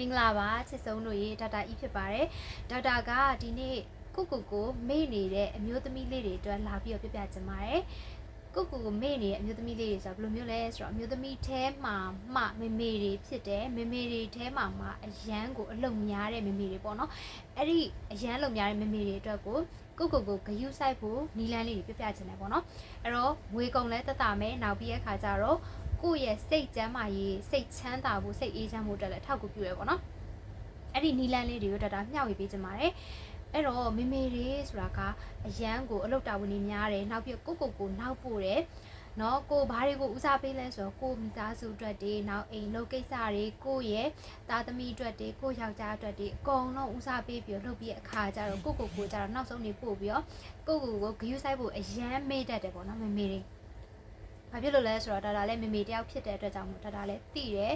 မင်္ဂလာပါချစ်ဆုံးတို့ရေဒေါက်တာအီဖြစ်ပါတယ်ဒေါက်တာကဒီနေ့ကိုကိုကိုမေ့နေတဲ့အမျိုးသမီးလေးတွေအတွက်လာပြီးတော့ပြပြချင်ပါတယ်ကိုကိုကိုမေ့နေတဲ့အမျိုးသမီးလေးတွေဆိုတော့ဘယ်လိုမျိုးလဲဆိုတော့အမျိုးသမီးထဲမှာမှမေမေတွေဖြစ်တယ်မေမေတွေထဲမှာမှအရန်ကိုအလုံများတဲ့မေမေတွေပေါ့နော်အဲ့ဒီအရန်လုံများတဲ့မေမေတွေအတွက်ကိုကိုကိုကိုဂယုဆိုင်ဖို့နီလန်းလေးတွေပြပြချင်တယ်ပေါ့နော်အဲ့တော့ငွေကုန်လဲတက်တာမယ်နောက်ပြီးရဲ့ခါကျတော့ ကိုယ့်ရဲ့စိတ်ကျမ်းမာရေးစိတ်ချမ်းသာဖို့စိတ်အေးချမ်းဖို့အတွက်လည်းအထောက်အကူပြုရပေါ့နော်အဲ့ဒီနီလန်းလေးတွေကိုတော်တော်မျှဝေပေးကြပါတယ်အဲ့တော့မေမေတွေဆိုတာကအရန်ကိုအလုတ်တာဝန်တွေများတယ်နောက်ပြီးကိုကိုကိုနောက်ပို့တယ်နော်ကိုဘာတွေကိုဦးစားပေးလဲဆိုတော့ကိုမိသားစုအတွက်တွေနောက်အိမ်လုပ်ကိစ္စတွေကိုရဲ့သားသမီးအတွက်တွေကိုယောက်ျားအတွက်တွေအကုန်လုံးဦးစားပေးပြီးတော့လုပ်ပြီးအခါကျတော့ကိုကိုကိုကျတော့နောက်ဆုံးနေပို့ပြီးတော့ကိုကိုကိုဂယူးဆိုင်ဖို့အရန်မေ့တတ်တယ်ပေါ့နော်မေမေတွေ ဘာဖြစ်လို့လဲဆိုတော့ဒါဒါလည်းမေမေတယောက်ဖြစ်တဲ့အတွက်ကြောင့်မို့ဒါဒါလည်းသိတယ်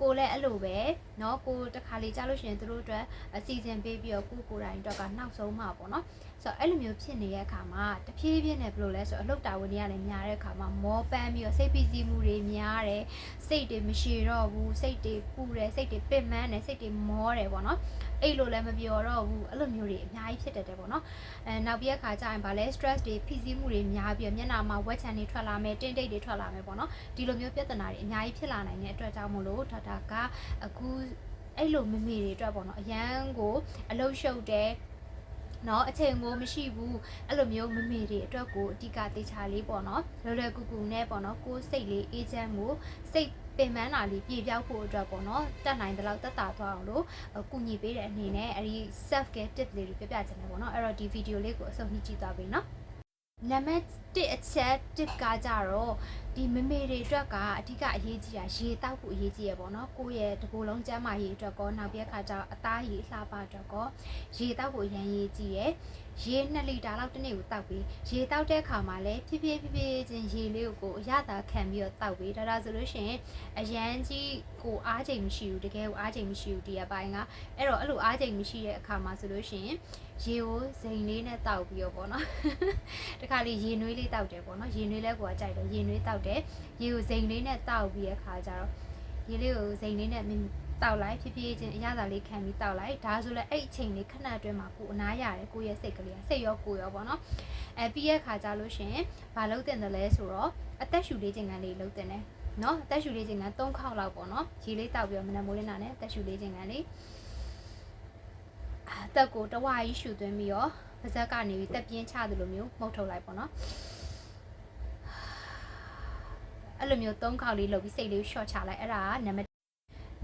ကိုလည်းအဲ့လိုပဲเนาะကိုတခါလေကြားလို့ရှိရင်သူတို့အတွက်အစီအစဉ်ပေးပြီးတော့ကိုကိုယ်တိုင်အတွက်ကနောက်ဆုံးမှာပေါ့နော်ဆိုတော့အဲ့လိုမျိုးဖြစ်နေတဲ့အခါမှာတဖြည်းဖြည်းနဲ့ဘယ်လိုလဲဆိုတော့အလုပ်တာဝန်တွေကလည်းများတဲ့အခါမှာမောပန်းပြီးတော့စိတ်ပီစီမှုတွေများတယ်စိတ်တွေမရှိတော့ဘူးစိတ်တွေပူတယ်စိတ်တွေပင်ပန်းတယ်စိတ်တွေမောတယ်ပေါ့နော်အဲ့လိုလည်းမပြောတော့ဘူးအဲ့လိုမျိုးတွေအများကြီးဖြစ်တတ်တယ်ပေါ့နော်အဲနောက်ပြီးအခါကျရင်ဗာလဲ stress တွေဖိစီးမှုတွေများပြီးတော့မျက်နှာမှာဝက်ချန်တွေထွက်လာမယ်တင်းတိတ်တွေထွက်လာမယ်ပေါ့နော်ဒီလိုမျိုးပြဿနာတွေအများကြီးဖြစ်လာနိုင်တဲ့အတွက်ကြောင့်မို့လို့ဒေါက် တာကအခုအဲ့လိုမမေတွေအတွက်ပေါ့နော်အရန်ကိုအလုရှုပ်တယ်နော်အချိန်ကိုမရှိဘူးအဲ့လိုမျိုးမမေတွေအတွက်ကိုအဓိကတေချာလေးပေါ့နော်လွယ်လွယ်ကူကူနဲ့ပေါ့နော်ကိုယ်စိတ်လေးအေးချမ်းမှုစိတ်ပင်ပန်းတာလေးပြေပြောက်ဖို့အတွက်ပေါ့နော်တက်နိုင်တဲ့လောက်တက်တာသွားအောင်လို့ကုညီပေးတဲ့အနေနဲ့အဲ့ဒီ self care tip လေးတွေပြပြချင်တယ်ပေါ့နော်အဲ့တော့ဒီဗီဒီယိုလေးကိုအဆုံးထိကြည့်သွားပြီနော် နံပါတ်1အချက် tip ကကြတော့ဒီမမေတွေအတွက်ကအဓိကအရေးကြီးတာရေတောက်ဖို့အရေးကြီးရပေါ့နော်ကိုယ့်ရဲ့တကူလုံးကျန်းမာရေးအတွက်ကောနောက်ပြက်ခါကျတော့အသားရည်အလှပအတွက်ကောရေတောက်ဖို့အရန်ရေးကြီးရယ်ရေ2လီတာလောက်တစ်နေ့ကိုတောက်ပြီးရေတောက်တဲ့အခါမှာလည်းဖြည်းဖြည်းဖြည်းဖြည်းချင်းရေလေးကိုအရသာခံပြီးတော့တောက်ပြီးဒါဒါဆိုလို့ရှိရင်အရန်ကြီးကိုအားချိန်မရှိဘူးတကယ်ကိုအားချိန်မရှိဘူးဒီအပိုင်းကအဲ့တော့အဲ့လိုအားချိန်မရှိတဲ့အခါမှာဆိုလို့ရှိရင် ရေကိုဇိမ်လေးနဲ့တောက်ပြီးတော့ပေါ့နော်တခါလေရေနွေးလေးတောက်တယ်ပေါ့နော်ရေနွေးလဲကိုကကြိုက်တယ်ရေနွေးတောက်တယ်ရေကိုဇိမ်လေးနဲ့တောက်ပြီးတဲ့အခါကျတော့ရေလေးကိုဇိမ်လေးနဲ့တောက်လိုက်ဖြည်းဖြည်းချင်းအရသာလေးခံပြီးတောက်လိုက်ဒါဆိုလဲအဲ့အချိန်လေးခဏအတွင်းမှာကိုအနားရတယ်ကိုရဲ့စိတ်ကလေးကစိတ်ရောကိုရောပေါ့နော်အဲပြီးရဲ့ခါကြလို့ရှင်ဘာလုပ်တင်တယ်လဲဆိုတော့အသက်ရှူလေးချိန်ကန်လေးလုပ်တင်တယ်နော်အသက်ရှူလေးချိန်ကန်၃ခေါက်လောက်ပေါ့နော်ရေလေးတောက်ပြီးတော့မနက်မိုးလင်းတာနဲ့အသက်ရှူလေးချိန်ကန်လေး အသက်ကိုတဝါကြီးရှူသွင်းပြီးတော့ပါဇက်ကနေပြီးတက်ပြင်းချသလိုမျိုးမှုတ်ထုတ်လိုက်ပေါ့နော်အဲ့လိုမျိုး၃ခေါက်လေးလုပ်ပြီးစိတ်လေး short ချလိုက်အဲ့ဒါကနံပါတ်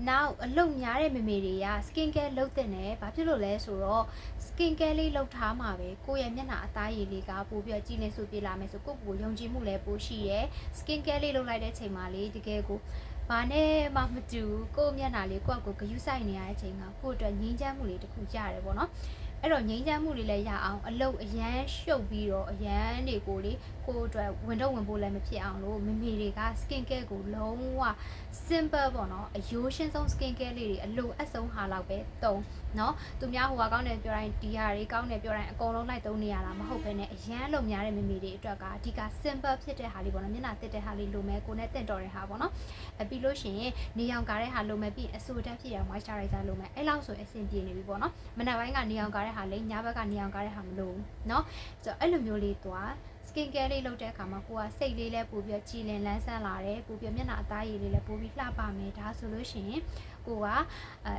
နောက်အလုပ်များတဲ့မေမေတွေက skin care လုပ်တဲ့နယ်ဘာဖြစ်လို့လဲဆိုတော့ skin care လေးလုပ်ထားမှာပဲကိုယ့်ရဲ့မျက်နှာအသားရည်လေးကပို့ပြီးတော့ကြည်လင်ဆိုပြလာမယ်ဆိုကိုယ့်ကိုယ်ယုံကြည်မှုလည်းပိုရှိရယ် skin care လေးလုပ်လိုက်တဲ့ချိန်မှာလေတကယ်ကို ဘာနဲ့မှမတူဘူးကိုယ့်မျက်နှာလေးကိုယ့်ကိုယ်ဂယုစိုက်နေရတဲ့အချိန်ကကိုယ့်အတွက်ငြိမ်းချမ်းမှုလေးတစ်ခုရတယ်ပေါ့နော် အဲ့တော့ငြိမ်းချမ်းမှုတွေလည်းရအောင်အလုတ်အရန်ရှုပ်ပြီးတော့အရန်တွေကိုလေကိုယ်အတွက်ဝင်တော့ဝင်ဖို့လည်းမဖြစ်အောင်လို့မမေတွေက skin care ကိုလုံးဝ simple ပေါ့နော်အယိုးရှင်းဆုံး skin care လေးတွေအလုတ်အဆုံးဟာလောက်ပဲသုံးနော်သူများဟိုကကောင်းတယ်ပြောတိုင်းဒီဟာတွေကောင်းတယ်ပြောတိုင်းအကုန်လုံးလိုက်သုံးနေရတာမဟုတ်ဘဲနဲ့အရန်လုံများတဲ့မမေတွေအတွက်ကအဓိက simple ဖြစ်တဲ့ဟာလေးပေါ့နော်မျက်နှာတက်တဲ့ဟာလေးလိုမယ်ကိုယ်နဲ့တင့်တော်တဲ့ဟာပေါ့နော်အပြီးလို့ရှိရင်နေအောင်ကားတဲ့ဟာလိုမယ်ပြီးအဆူတက်ဖြစ်ရ moisturizer လိုမယ်အဲ့လောက်ဆိုအဆင်ပြေနေပြီပေါ့နော်မနက်ပိုင်းကနေအောင်ကားတဲ့ဟာလေးညဘက်ကနေအောင်ကားတဲ့ဟာမလိုဘူးเนาะဆိုတော့အဲ့လိုမျိုးလေးသွား skin care လေးလုပ်တဲ့အခါမှာကိုကစိတ်လေးလည်းပို့ပြီးကြည်လင်လန်းဆန်းလာတယ်ပို့ပြီးမျက်နှာအသားရည်လေးလည်းပို့ပြီးလှပမယ်ဒါဆိုလို့ရှိရင်ကိုက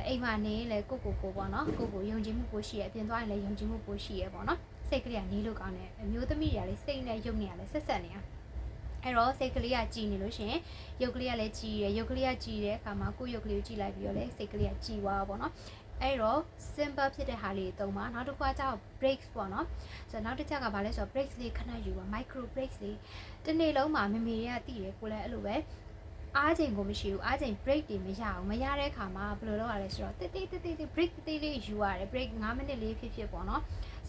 အိမ်မှာနေလေကိုကိုကိုပေါ့နော်ကိုကိုယုံကြည်မှုပိုရှိရအပြင်သွားရင်လည်းယုံကြည်မှုပိုရှိရပေါ့နော်စိတ်ကလေးကနေလို့ကောင်းတယ်အမျိုးသမီးတွေကလေစိတ်နဲ့ယုံနေရလဲဆက်ဆက်နေရအဲ့တော့စိတ်ကလေးကကြည်နေလို့ရှိရင်ရုပ်ကလေးကလည်းကြည်ရယ်ရုပ်ကလေးကကြည်တဲ့အခါမှာကိုယ့်ရုပ်ကလေးကိုကြည်လိုက်ပြီးတော့လေစိတ်ကလေးကကြည်သွားပါတော့ အဲ့တော့ simple ဖြစ်တဲ့ဟာလေးတွေသုံးပါနောက်တစ်ခါကျတော့ breaks ပေါ့နော်ဆိုတော့နောက်တစ်ချက်ကဘာလဲဆိုတော့ breaks လေးခဏယူပါ micro breaks လေးတစ်နေ့လုံးမှာမမေတွေကတည်တယ်ကိုလည်းအဲ့လိုပဲအားချိန်ကိုမရှိဘူးအားချိန် break တွေမရအောင်မရတဲ့ခါမှာဘယ်လိုလုပ်ရလဲဆိုတော့တိတိတိတိ break တိတိလေးယူရတယ် break 9မိနစ်လေးဖြစ်ဖြစ်ပေါ့နော်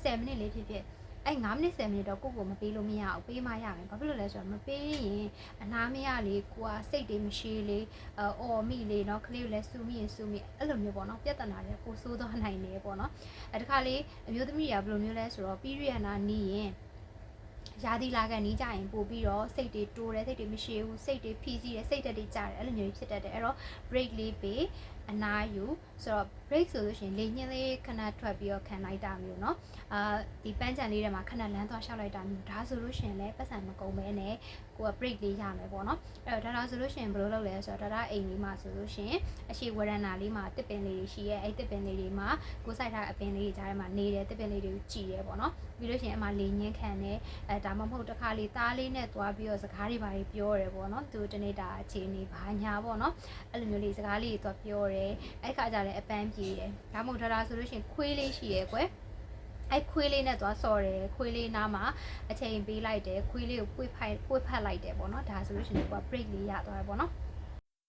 10မိနစ်လေးဖြစ်ဖြစ် အဲ့9မိနစ်10မိနစ်တော့ကိုယ့်ကိုမပေးလို့မရအောင်ပေးမှရမယ်ဘာဖြစ်လို့လဲဆိုတော့မပေးရင်အနာမရလေကိုကစိတ်တွေမရှိလေအော်မိလေเนาะကလေးကိုလည်းစူမိရင်စူမိအဲ့လိုမျိုးပေါ့နော်ပြဿနာတွေပိုဆိုးသွားနိုင်တယ်ပေါ့နော်အဲတခါလေးအမျိုးသမီးတွေကဘယ်လိုမျိုးလဲဆိုတော့ period နာနီးရင်ရာသီလာကန်နီးကြရင်ပို့ပြီးတော့စိတ်တွေတိုးတယ်စိတ်တွေမရှိဘူးစိတ်တွေဖိစီးတယ်စိတ်တက်တွေကြတယ်အဲ့လိုမျိုးဖြစ်တတ်တယ်အဲ့တော့ break လေးပေး အနားယူဆိုတော့ break ဆိုလို့ရှိရင်လေညင်းလေးခဏထွက်ပြီးတော့ခံလိုက်တာမျိုးเนาะအာဒီပန်းချန်လေးထဲမှာခဏလမ်းသွားလျှောက်လိုက်တာမျိုးဒါဆိုလို့ရှိရင်လည်းပတ်စံမကုန်မဲနဲ့ကိုက break လေးရမယ်ပေါ့နော်အဲ့တော့ဒါဒါဆိုလို့ရှိရင်ဘယ်လိုလုပ်လဲဆိုတော့ဒါဒါအိမ်လေးမှာဆိုလို့ရှိရင်အရှိဝရဏာလေးမှာတစ်ပင်လေးတွေရှိရဲအဲ့တစ်ပင်လေးတွေမှာကိုစိုက်ထားတဲ့အပင်လေးတွေကြားထဲမှာနေတယ်တစ်ပင်လေးတွေကိုကြည်ရဲပေါ့နော်ပြီးလို့ရှိရင်အမှလေညင်းခံတယ်အဲဒါမှမဟုတ်တစ်ခါလေးသားလေးနဲ့သွားပြီးတော့စကားတွေပါပြီးပြောရဲပေါ့နော်သူတနေ့တာအခြေအနေဘာညာပေါ့နော်အဲ့လိုမျိုးလေးစကားလေးတွေသွားပြော ဲတယ်အဲ့ခါကျလည်းအပန်းပြေတယ်ဒါမှမဟုတ်ဒါဒါဆိုလို့ရှိရင်ခွေးလေးရှိရဲကွယ်အဲ့ခွေးလေးနဲ့သွားဆော်တယ်ခွေးလေးနားမှာအချိန်ပေးလိုက်တယ်ခွေးလေးကိုပွေ့ဖိုက်ပွေ့ဖက်လိုက်တယ်ပေါ့နော်ဒါဆိုလို့ရှိရင်ကိုက break လေးရသွားတယ်ပေါ့နော်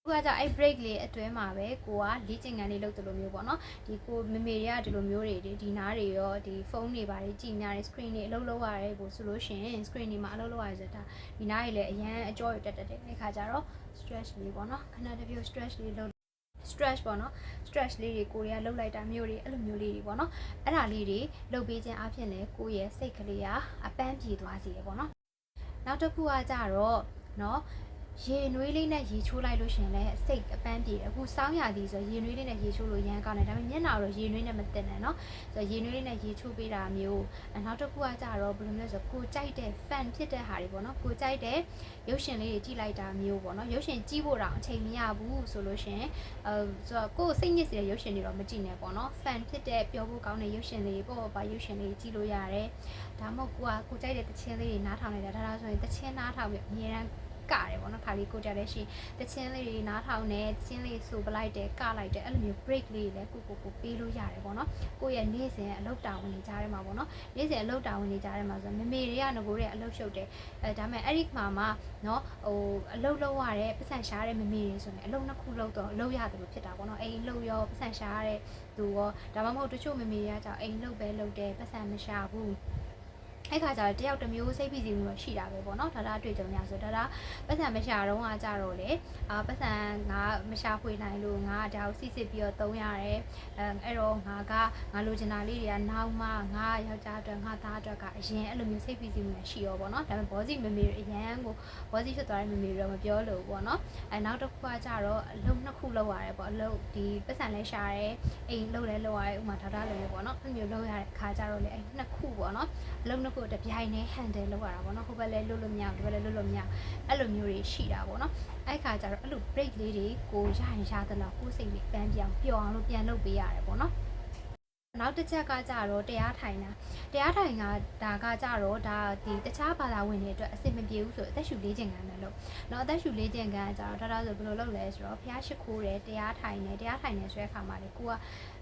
ခုကကြအဲ့ break လေးအတွင်းမှာပဲကိုကလေ့ကျင့်ခန်းလေးလုပ်တယ်လို့မျိုးပေါ့နော်ဒီကိုမမေတွေကဒီလိုမျိုးတွေဒီဒီနားတွေရောဒီဖုန်းတွေပါတွေကြည်ညာတွေ screen တွေအလုပ်လုပ်ရတယ်ကိုဆိုလို့ရှိရင် screen တွေမှာအလုပ်လုပ်ရတယ်ဆိုတာဒီနားတွေလည်းအရန်အကြောရတက်တက်တဲ့ခါကျတော့ stress လေးပေါ့နော်ခဏတစ်ပြုတ် stress လေးလုပ် stress ပေါ့နော် stress လေးတွေကိုရီးယားလှုပ်လိုက်တာမျိုးတွေအဲ့လိုမျိုးလေးတွေပေါ့နော်အဲ့ဒါလေးတွေလှုပ်ပေးခြင်းအဖြစ်လဲကိုယ့်ရဲ့စိတ်ကလေးကအပန်းပြေသွားစေရပေါ့နော်နောက်တစ်ခုကကြတော့နော် ရေနွေးလေးနဲ့ရေချိုးလိုက်လို့ရှရင်လဲစိတ်အပန်းပြေတယ်အခုစောင်းရသည်ဆိုရေနွေးလေးနဲ့ရေချိုးလို့ရမ်းကောင်းတယ်ဒါပေမဲ့မျက်နှာတော့ရေနွေးနဲ့မတင်နဲ့เนาะဆိုတော့ရေနွေးလေးနဲ့ရေချိုးပေးတာမျိုးအဲနောက်တစ်ခုကကြတော့ဘယ်လိုလဲဆိုတော့ကိုကြိုက်တဲ့ fan ဖြစ်တဲ့ဟာတွေပေါ့နော်ကိုကြိုက်တဲ့ရုပ်ရှင်လေးတွေကြည့်လိုက်တာမျိုးပေါ့နော်ရုပ်ရှင်ကြည့်ဖို့တော့အချိန်မရဘူးဆိုလို့ရှရင်အဲဆိုတော့ကိုယ်စိတ်ညစ်စေတဲ့ရုပ်ရှင်တွေတော့မကြည့်နဲ့ပေါ့နော် fan ဖြစ်တဲ့ပျော်ဖို့ကောင်းတဲ့ရုပ်ရှင်တွေပေါ့ပေါ့ပါရုပ်ရှင်လေးကြည့်လို့ရတယ်ဒါမှမဟုတ်ကိုကကိုကြိုက်တဲ့တခြင်းလေးတွေနားထောင်လိုက်တာဒါဒါဆိုရင်တခြင်းနားထောင်ပြီးအများရန် ကတယ်ပေါ့နော်ခါလေးကိုကြတဲ့ရှိတချင်းလေးတွေနားထောင်နေတချင်းလေးဆိုပလိုက်တယ်ကလိုက်တယ်အဲ့လိုမျိုး break လေးတွေလည်းကိုကိုကိုပေးလို့ရတယ်ပေါ့နော်ကိုရဲ့နေ့စဉ်အလုပ်တာဝန်တွေကြားထဲမှာပေါ့နော်နေ့စဉ်အလုပ်တာဝန်တွေကြားထဲမှာဆိုမမေတွေကငကိုတွေအလုပ်ရှုပ်တယ်အဲဒါမဲ့အဲ့ဒီမှာမှနော်ဟိုအလုပ်လုပ်ရတဲ့ပတ်စံရှားတဲ့မမေတွေဆိုရင်အလုပ်နှစ်ခုလုပ်တော့လုပ်ရတယ်လို့ဖြစ်တာပေါ့နော်အိမ်လုပ်ရောပတ်စံရှားတဲ့သူရောဒါမှမဟုတ်တချို့မမေတွေကကြောင့်အိမ်လုပ်ပဲလုပ်တယ်ပတ်စံမရှာဘူး အဲ့ခါကျတော့တယောက်တစ်မျိုးစိတ်ဖိစီးမှုတော့ရှိတာပဲပေါ့နော်ဒါဒါအတွေ့အကြုံရဆိုဒါဒါပတ်စံမရှာတော့ကကြတော့လေအာပတ်စံငါမရှာဖွေနိုင်လို့ငါဒါကိုစစ်စစ်ပြီးတော့သုံးရတယ်အဲအဲ့တော့ငါကငါလိုချင်တာလေးတွေကနောက်မှငါယောက်ျားအတွက်ငါသားအတွက်ကအရင်အဲ့လိုမျိုးစိတ်ဖိစီးမှုရှိရောပေါ့နော်ဒါပေမဲ့ဘောစီမမေအရန်ကိုဘောစီဖြစ်သွားတဲ့မမေတော့မပြောလို့ပေါ့နော်အဲနောက်တစ်ခုကကြတော့အလုံးနှစ်ခုလောက်ရတယ်ပေါ့အလုံးဒီပတ်စံလဲရှာရဲအိမ်လုံးလဲလောက်ရတယ်ဥမာထောက်တာလုံးလဲပေါ့နော်အဲ့မျိုးလောက်ရတဲ့ခါကြတော့လေအဲ့နှစ်ခုပေါ့နော်အလုံးနှစ်ခုတပြိုင်နဲ့ handle လုပ်ရတာပေါ့နော်ဟိုဘက်လဲလွတ်လို့မရဘူးဒီဘက်လဲလွတ်လို့မရအဲ့လိုမျိုးတွေရှိတာပေါ့နော်အဲ့ခါကျတော့အဲ့လို break လေးတွေကိုရရင်ရသလောက်ကိုယ်စိတ်လေးပန်းပြောင်းပျော်အောင်လို့ပြန်လုပ်ပေးရတယ်ပေါ့နော်နောက်တစ်ချက်ကကြတော့တရားထိုင်တာတရားထိုင်ကဒါကကြတော့ဒါဒီတခြားဘာသာဝင်တွေအတွက်အဆင်မပြေဘူးဆိုအသက်ရှူလေးခြင်းကန်းနဲ့လို့เนาะအသက်ရှူလေးခြင်းကန်းကကြတော့ဒါဒါဆိုဘယ်လိုလုပ်လဲဆိုတော့ဖျားရှိခိုးတယ်တရားထိုင်တယ်တရားထိုင်နေဆိုတဲ့အခါမှာလေကိုက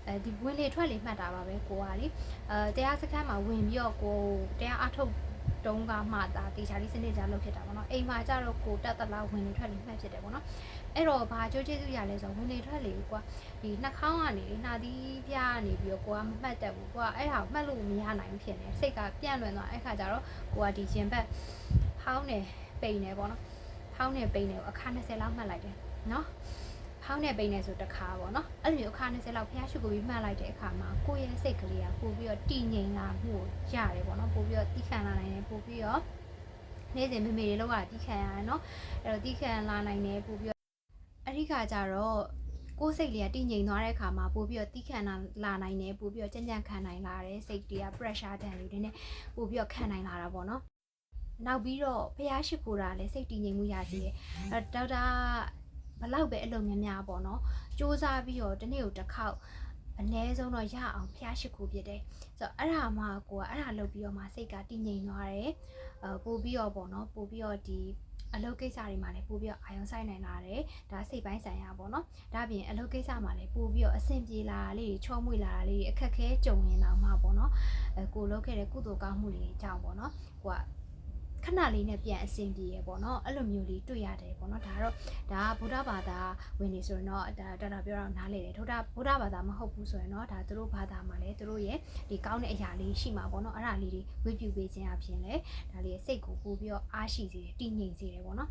အဲဒီဝင်လေထွက်လေမှတ်တာပါပဲကိုကလေအဲတရားစခန်းမှာဝင်ပြီးတော့ကိုတရားအထုတ်တုံးကမှသာတေချာလေးစနစ်ကြလုပ်ဖြစ်တာပေါ့နော်အိမ်မှာကြတော့ကိုတက်တလားဝင်လေထွက်လေမှတ်ဖြစ်တယ်ပေါ့နော်အဲ့တော့ဘာကြိုးကျေးဇူးရလဲဆိုတော့ဝင်လေထွက်လေကွာဒီနှာခေါင်းကနေနှာသီးပြားကနေပြီးတော့ကိုကမမှတ်တတ်ဘူးကိုကအဲ့ဟာမှတ်လို့မရနိုင်ဖြစ်နေစိတ်ကပြန့်လွင်သွားအဲ့ခါကျတော့ကိုကဒီရင်ဘက်ဟောင်းနေပိန်နေပေါ့နော်ဟောင်းနေပိန်နေကိုအခါ20လောက်မှတ်လိုက်တယ်နော် ဟောင်းနေပိန်နေဆိုတစ်ခါပေါ့နော်အဲ့လိုမျိုးအခါ20လောက်ဖျားရှုကိုပြီးမှတ်လိုက်တဲ့အခါမှာကိုယ့်ရဲ့စိတ်ကလေးကပို့ပြီးတော့တည်ငြိမ်လာမှုကိုရတယ်ပေါ့နော်ပို့ပြီးတော့တိခံလာနိုင်တယ်ပို့ပြီးတော့နေ့စဉ်မေမေတွေလောက်ရတိခံရတယ်နော်အဲ့တော့တိခံလာနိုင်တယ်ပို့ပြီးတော့အဲ့ဒီခါကျတော့ကိုယ်စိတ်လေးကတည်ငြိမ်သွားတဲ့အခါမှာပို့ပြီးတော့တိခံလာလာနိုင်တယ်ပို့ပြီးတော့ကြံ့ကြံ့ခံနိုင်လာတယ်စိတ်တွေက pressure တန်လေးတွေနဲ့ပို့ပြီးတော့ခံနိုင်လာတာပေါ့နော်နောက်ပြီးတော့ဖျားရှိခိုးတာလည်းစိတ်တည်ငြိမ်မှုရစီတယ်အဲဒေါက်တာ ဘလောက်ပဲအလုပ်များများပေါ့နော်စူးစမ်းပြီးတော့တစ်နေ့ကိုတစ်ခေါက်အနည်းဆုံးတော့ရအောင်ဖျားရှိခိုးဖြစ်တယ်ဆိုတော့အဲ့ဒါမှကိုကအဲ့ဒါလုပ်ပြီးတော့မှစိတ်ကတည်ငြိမ်သွားတယ်အဲပို့ပြီးတော့ပေါ့နော်ပို့ပြီးတော့ဒီအလုပ်ကိစ္စတွေမှာလည်းပို့ပြီးတော့အာရုံစိုက်နိုင်လာတယ်ဒါစိတ်ပိုင်းဆိုင်ရာပေါ့နော်ဒါပြင်အလုပ်ကိစ္စမှာလည်းပို့ပြီးတော့အဆင်ပြေလာတာလေးချောမွေ့လာတာလေးအခက်ခဲကြုံရင်တော့မှပေါ့နော်အဲကိုလုပ်ခဲ့တဲ့ကုသိုလ်ကောင်းမှုတွေကြောင့်ပေါ့နော်ကိုက ခဏလေးနဲ့ပြန်အဆင်ပြေရပေါ့နော်အဲ့လိုမျိုးလေးတွေ့ရတယ်ပေါ့နော်ဒါတော့ဒါကဗုဒ္ဓဘာသာဝင်နေဆိုရင်တော့ဒါတော်တော်ပြောတော့နားလေတယ်ဗုဒ္ဓဗုဒ္ဓဘာသာမဟုတ်ဘူးဆိုရင်တော့ဒါသူတို့ဘာသာမှာလည်းသူတို့ရဲ့ဒီကောင်းတဲ့အရာလေးရှိမှာပေါ့နော်အဲ့ဒါလေးတွေဝေပြုပေးခြင်းအပြင်လည်းဒါလေးစိတ်ကိုပို့ပြီးတော့အားရှိစေတယ်တည်ငြိမ်စေတယ်ပေါ့နော်